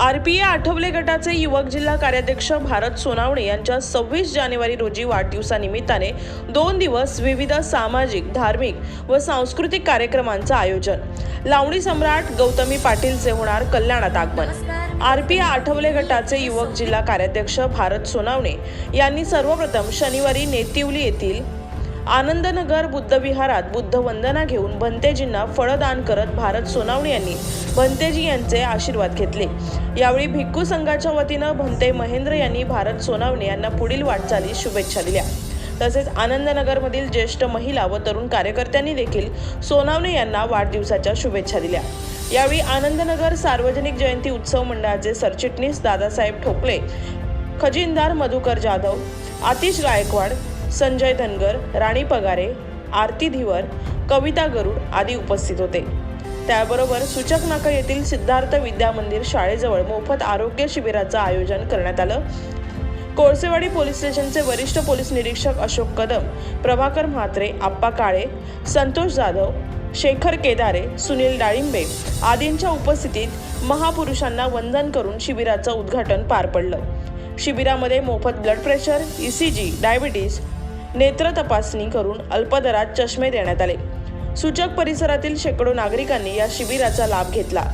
RPI Athawale गटाचे युवक जिल्हा कार्याध्यक्ष भारत सोनावणे यांच्या सव्वीस जानेवारी रोजी वाढदिवसानिमित्ताने दोन दिवस विविध सामाजिक धार्मिक व सांस्कृतिक कार्यक्रमांचं आयोजन. लावणी सम्राट गौतमी पाटीलचे होणार कल्याणात आगमन. आरपीए आठवले गटाचे युवक जिल्हा कार्याध्यक्ष भारत सोनावणे यांनी सर्वप्रथम शनिवारी नेतिवली येथील आनंदनगर बुद्ध विहारात बुद्ध वंदना घेऊन भंतेजींना फळदान करत भारत सोनावणे यांनी भंतेजी यांचे आशीर्वाद घेतले. यावेळी भिक्खू संघाच्या वतीनं भंते महेंद्र यांनी भारत सोनावणे यांना पुढील वाटचालीस शुभेच्छा दिल्या. तसेच आनंदनगरमधील ज्येष्ठ महिला व तरुण कार्यकर्त्यांनी देखील सोनावणे यांना वाढदिवसाच्या शुभेच्छा दिल्या. यावेळी आनंदनगर सार्वजनिक जयंती उत्सव मंडळाचे सरचिटणीस दादासाहेब ठोकले खजिनदार मधुकर जाधव आतिश गायकवाड संजय धनगर राणी पगारे आरती धिवर कविता गरुड आदी उपस्थित होते. त्याबरोबर सूचक नाका येथील सिद्धार्थ विद्या मंदिर शाळेजवळ मोफत आरोग्य शिबिराचं आयोजन करण्यात आलं. कोळसेवाडी पोलीस स्टेशनचे वरिष्ठ पोलीस निरीक्षक अशोक कदम प्रभाकर म्हात्रे आप्पा काळे संतोष जाधव शेखर केदारे सुनील डाळिंबे आदींच्या उपस्थितीत महापुरुषांना वंदन करून शिबिराचं उद्घाटन पार पडलं. शिबिरामध्ये मोफत blood pressure E C G diabetes नेत्र तपासणी करून अल्पदरात चष्मे देण्यात आले. सूचक परिसरातील शेकडो नागरिकांनी या शिबिराचा लाभ घेतला.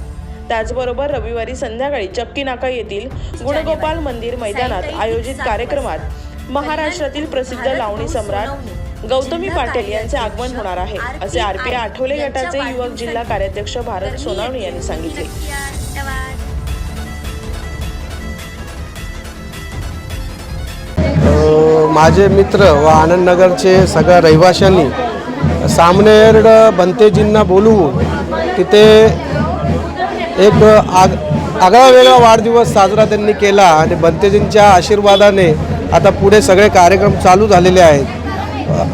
त्याचबरोबर रविवारी संध्याकाळी चक्की नाका येथील गुणगोपाल मंदिर मैदानात आयोजित कार्यक्रमात महाराष्ट्रातील प्रसिद्ध लावणी सम्राट गौतमी पाटील यांचे आगमन होणार आहे. असे आरपीआय आठवले गटाचे युवक जिल्हा कार्याध्यक्ष भारत सोनावणे यांनी सांगितले. माझे मित्र व आनंदनगरचे सगळ्या रहिवाशांनी सामनेर बनतेजींना बोलवून तिथे एक आग आगळा वेगळा वाढदिवस साजरा त्यांनी केला आणि बनतेजींच्या आशीर्वादाने आता पुढे सगळे कार्यक्रम चालू झालेले आहेत.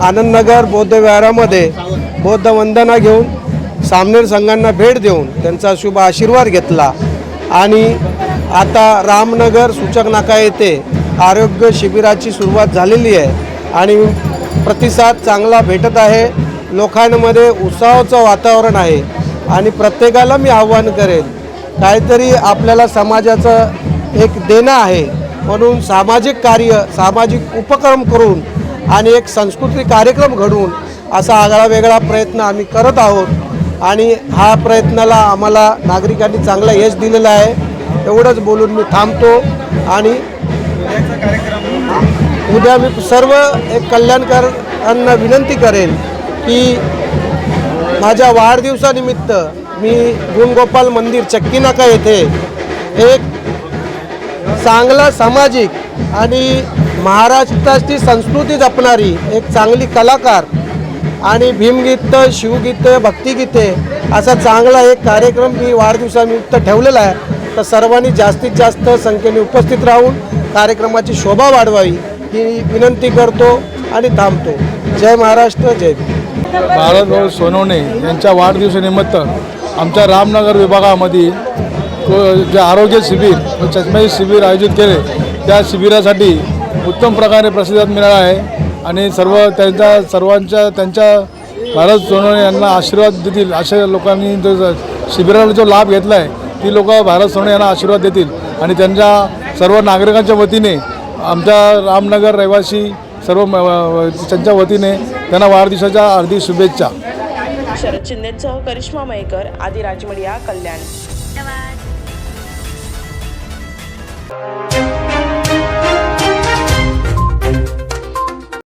आनंदनगर बौद्ध विहारामध्ये बौद्ध वंदना घेऊन सामनेर संघांना भेट देऊन त्यांचा शुभ आशीर्वाद घेतला. आणि आता रामनगर सूचक नाका येथे आरोग्य शिबिराची सुरुवात झालेली आहे आणि प्रतिसाद चांगला भेटत आहे. लोकांमध्ये उत्साहाचं वातावरण आहे आणि प्रत्येकाला मी आव्हान करेन काहीतरी आपल्याला समाजाचं एक देणं आहे. म्हणून सामाजिक कार्य सामाजिक उपक्रम करून आणि एक सांस्कृतिक कार्यक्रम घडवून असा आगळा वेगळा प्रयत्न आम्ही करत आहोत. आणि हा प्रयत्नाला आम्हाला नागरिकांनी चांगलं यश दिलेलं आहे. एवढंच बोलून मी थांबतो आणि उद्या मी सर्व एक कल्याणकारांना विनंती करेन की माझ्या वाढदिवसानिमित्त मी गुणगोपाल मंदिर चक्कीनाका येथे एक चांगला सामाजिक आणि महाराष्ट्राची संस्कृती जपणारी एक चांगली कलाकार आणि भीमगीत शिवगीत भक्तिगीते असा चांगला एक कार्यक्रम मी वाढदिवसानिमित्त ठेवलेला आहे. तर सर्वांनी जास्तीत जास्त संख्येने उपस्थित राहून कार्यक्रमाची शोभा वाढवावी ही विनंती करतो आणि थांबतो. जय महाराष्ट्र जय भारतभाऊ सोनवणे यांच्या वाढदिवसानिमित्त आमच्या रामनगर विभागामध्ये जे आरोग्य शिबिर व चष्म्याचे शिबिर आयोजित केले त्या शिबिरासाठी उत्तम प्रकारे प्रतिसाद मिळाला आहे आणि सर्व त्यांच्या सर्वांच्या त्यांच्या भारत सोनवणे यांना आशीर्वाद देतील अशा लोकांनी जो जो शिबिराला जो लाभ घेतला आहे ती लोक भारत सोनवणे यांना आशीर्वाद देतील आणि त्यांच्या सर्व नागरिकांच्या वतीने आमच्या रामनगर रहिवासी सर्व म- त्यांच्या वतीने त्यांना वाढदिवसाच्या हार्दिक शुभेच्छा. शरद शिंदेसह करिश्मा मयेकर आदी राजमडिया कल्याण. धन्यवाद